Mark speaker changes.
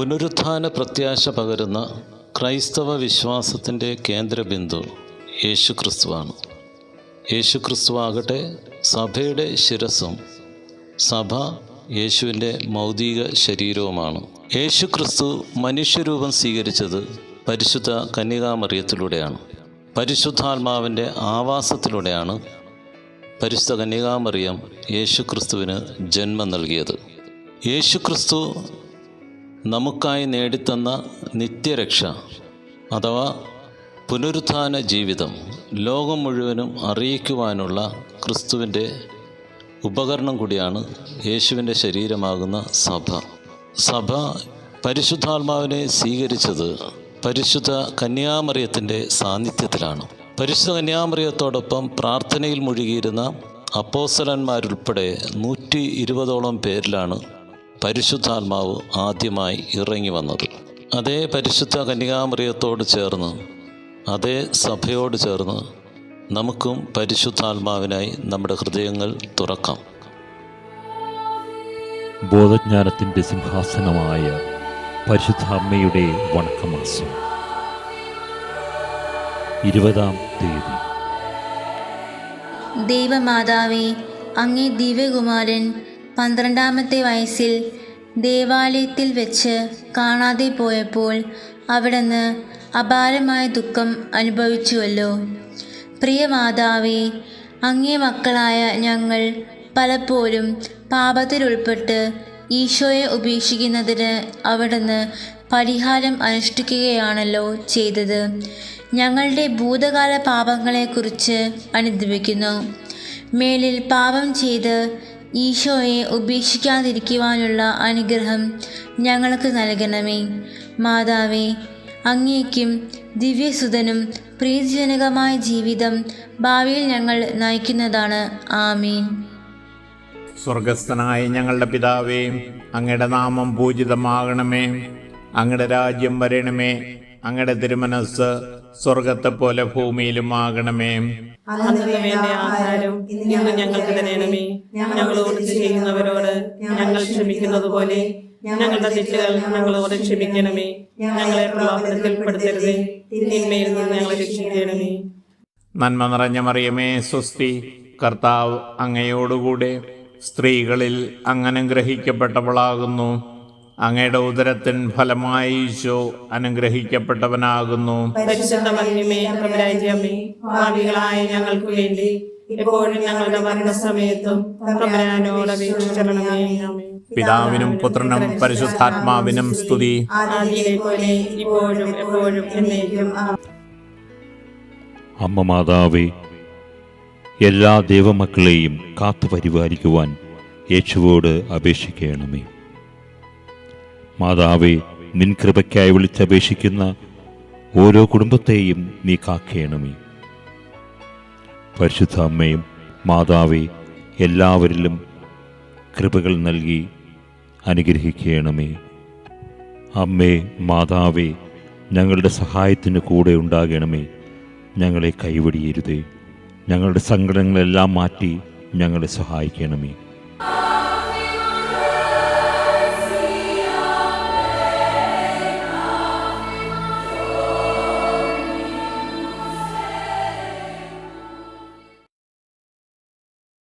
Speaker 1: പുനരുത്ഥാന പ്രത്യാശ പകരുന്ന ക്രൈസ്തവ വിശ്വാസത്തിന്റെ കേന്ദ്രബിന്ദു യേശുക്രിസ്തുവാണ്. യേശുക്രിസ്തുവാകട്ടെ സഭയുടെ ശിരസും സഭ യേശുവിന്റെ മൗതിക ശരീരവുമാണ്. യേശുക്രിസ്തു മനുഷ്യരൂപം സ്വീകരിച്ചത് പരിശുദ്ധ കന്യകാമറിയത്തിലൂടെയാണ്. പരിശുദ്ധാത്മാവിന്റെ ആവാസത്തിലൂടെയാണ് പരിശുദ്ധ കന്യകാമറിയം യേശുക്രിസ്തുവിന് ജന്മം നൽകിയത്. യേശുക്രിസ്തു നമുക്കായി നേടിത്തന്ന നിത്യരക്ഷ അഥവാ പുനരുത്ഥാന ജീവിതം ലോകം മുഴുവനും അറിയിക്കുവാനുള്ള ക്രിസ്തുവിന്റെ ഉപകരണം കൂടിയാണ് യേശുവിന്റെ ശരീരമാകുന്ന സഭ. സഭ പരിശുദ്ധാത്മാവിനെ സ്വീകരിച്ചത് പരിശുദ്ധ കന്യാമറിയത്തിന്റെ സാന്നിധ്യത്തിലാണ്. പരിശുദ്ധ കന്യാമറിയത്തോടൊപ്പം പ്രാർത്ഥനയിൽ മുഴുകിയിരുന്ന അപ്പോസലന്മാരുൾപ്പെടെ നൂറ്റി ഇരുപതോളം പേരിലാണ് പരിശുദ്ധാത്മാവ് ആദ്യമായി ഇറങ്ങി വന്നത്. അതേ പരിശുദ്ധ കന്യകാമറിയത്തോട് ചേർന്ന് അതേ സഭയോട് ചേർന്ന് നമുക്കും പരിശുദ്ധാത്മാവിനായി നമ്മുടെ ഹൃദയങ്ങൾ തുറക്കാം.
Speaker 2: ബോധജ്ഞാനത്തിന്റെ സിംഹാസനമായ പരിശുദ്ധാമ്മയുടെ വണക്കമാസം ഇരുപതാം തീയതി.
Speaker 3: ദൈവമാതാവേ അങ്ങേ ദിവ്യകുമാരൻ പന്ത്രണ്ടാമത്തെ വയസ്സിൽ ദേവാലയത്തിൽ വെച്ച് കാണാതെ പോയപ്പോൾ അവിടുന്ന് അപാരമായ ദുഃഖം അനുഭവിച്ചുവല്ലോ. പ്രിയ മാതാവേ അങ്ങേ മക്കളായ ഞങ്ങൾ പലപ്പോഴും പാപത്തിലുൾപ്പെട്ട് ഈശോയെ ഉപേക്ഷിക്കുന്നതിന് അവിടുന്ന് പരിഹാരം അനുഷ്ഠിക്കുകയാണല്ലോ ചെയ്തത്. ഞങ്ങളുടെ ഭൂതകാല പാപങ്ങളെക്കുറിച്ച് അനുദപിക്കുന്നു മേലിൽ പാപം ചെയ്ത് ഈശോയെ ഉപേക്ഷിക്കാതിരിക്കുവാനുള്ള അനുഗ്രഹം ഞങ്ങൾക്ക് നൽകണമേ. മാതാവേ അങ്ങേക്കും ദിവ്യസുതനും പ്രീതിജനകമായ ജീവിതം ഭാവിയിൽ ഞങ്ങൾ നയിക്കുന്നതാണ്. ആമീൻ.
Speaker 4: സ്വർഗസ്ഥനായ ഞങ്ങളുടെ പിതാവേ അങ്ങയുടെ നാമം പൂജിതമാകണമേ. അങ്ങയുടെ രാജ്യം വരണമേ. അങ്ങയുടെ തിരുമനസ് സ്വർഗത്തെ പോലെ ഭൂമിയിലും ആകണമേ
Speaker 5: ഇന്ന് ഞങ്ങൾക്ക് തരണമേ. ഞങ്ങളോട് ചെയ്യുന്നവരോട് ഞങ്ങൾ ക്ഷമിക്കുന്നത് പോലെ ഞങ്ങളുടെ തെറ്റുകൾ ഞങ്ങളോട് ക്ഷമിക്കണമേ. ഞങ്ങളെ പ്രലോഭനത്തിൽ പെടുത്തരുതേ തിന്മയിൽ നിന്ന് ഞങ്ങളെ രക്ഷിക്കണമേ.
Speaker 4: നന്മ നിറഞ്ഞ മറിയമേ സ്വസ്തി കർത്താവ് അങ്ങയോടുകൂടെ സ്ത്രീകളിൽ അങ്ങനെ ഗ്രഹിക്കപ്പെട്ടവളാകുന്നു അങ്ങയുടെ ഉദരത്തിൻ ഫലമായി ഈശോ അനുഗ്രഹിക്കപ്പെട്ടവനാകുന്നു
Speaker 5: ഞങ്ങൾക്ക് വേണ്ടി ഇപ്പോഴും ഞങ്ങളുടെ മരണസമയത്തും.
Speaker 4: പിതാവിനും പുത്രനും പരിശുദ്ധാത്മാവിനും സ്തുതി.
Speaker 2: അമ്മ മാതാവേ എല്ലാ ദൈവമക്കളെയും കാത്തു പരിപാലിക്കുവാൻ യേശുവോട് അപേക്ഷിക്കണമേ മാതാവേ നിൻ കൃപയ്ക്കായി വിളിച്ചപേക്ഷിക്കുന്ന ഓരോ കുടുംബത്തെയും നീ കാക്കേണമേ. പരിശുദ്ധ അമ്മയും മാതാവേ എല്ലാവരിലും കൃപകൾ നൽകി അനുഗ്രഹിക്കണമേ. അമ്മേ മാതാവേ ഞങ്ങളുടെ സഹായത്തിന് കൂടെ ഉണ്ടാകണമേ. ഞങ്ങളെ കൈവടിയരുതേ. ഞങ്ങളുടെ സങ്കടങ്ങളെല്ലാം മാറ്റി ഞങ്ങളെ സഹായിക്കണമേ.